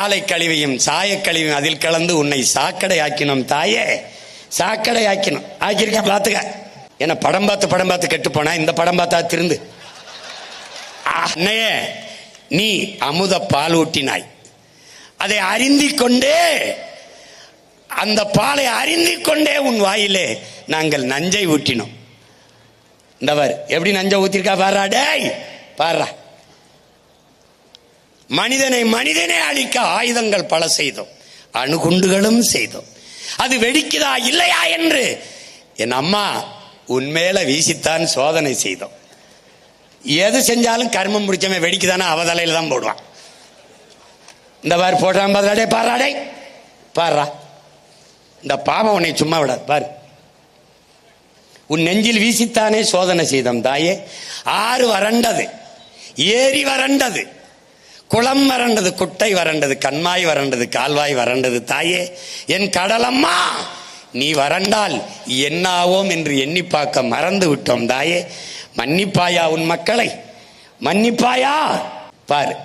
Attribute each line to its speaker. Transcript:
Speaker 1: ஆலை கழிவையும் சாயக்கழிவையும் அதில் கலந்து உன்னை சாக்கடை ஆக்கினோம் தாயே. சாக்கடை ஆக்கினோம் ஆக்கியிருக்கேன் பார்த்துக்க. ஏன்னா படம் பார்த்து படம் பார்த்து கெட்டு போனா இந்த படம் பார்த்தா திருந்து. அன்னையே நீ அமுத பால் ஊட்டினாய். அதை அறிந்திக் கொண்டே அந்த பாலை அறிந்திக் கொண்டே உன் வாயிலே நாங்கள் நஞ்சை ஊட்டினோம். இந்தவர் எப்படி நஞ்சை ஊத்திருக்கா? பாரா டேய் பாடுறா மனிதனை மனிதனே அழிக்க ஆயுதங்கள் பல செய்தோம். அணுகுண்டுகளும் செய்தோம். அது வெடிக்குதா இல்லையா என்று என் அம்மா உண்மையில வீசித்தான் சோதனை செய்தோம். எது செஞ்சாலும் கர்மம் முடிச்சவன் வெடிக்குதானே அவ தலையில தான் போடுவான். இந்த மாதிரி போடுறான் பாருடே பாராடே. பாடுறா இந்த பாவம் உன்னை சும்மா விடாது பாரு. உன் நெஞ்சில் வீசித்தானே சோதனை செய்தோம் தாயே. ஆறு வறண்டது ஏரி வறண்டது. குளம் வறண்டது குட்டை வறண்டது கண்மாய் வறண்டது கால்வாய் வறண்டது. தாயே என் கடலம்மா நீ வறண்டால் என்னாவோம் என்று எண்ணி பார்க்க மறந்து விட்டோம். தாயே மன்னிப்பாயா உன் மக்களை? மன்னிப்பாயா? பாரு.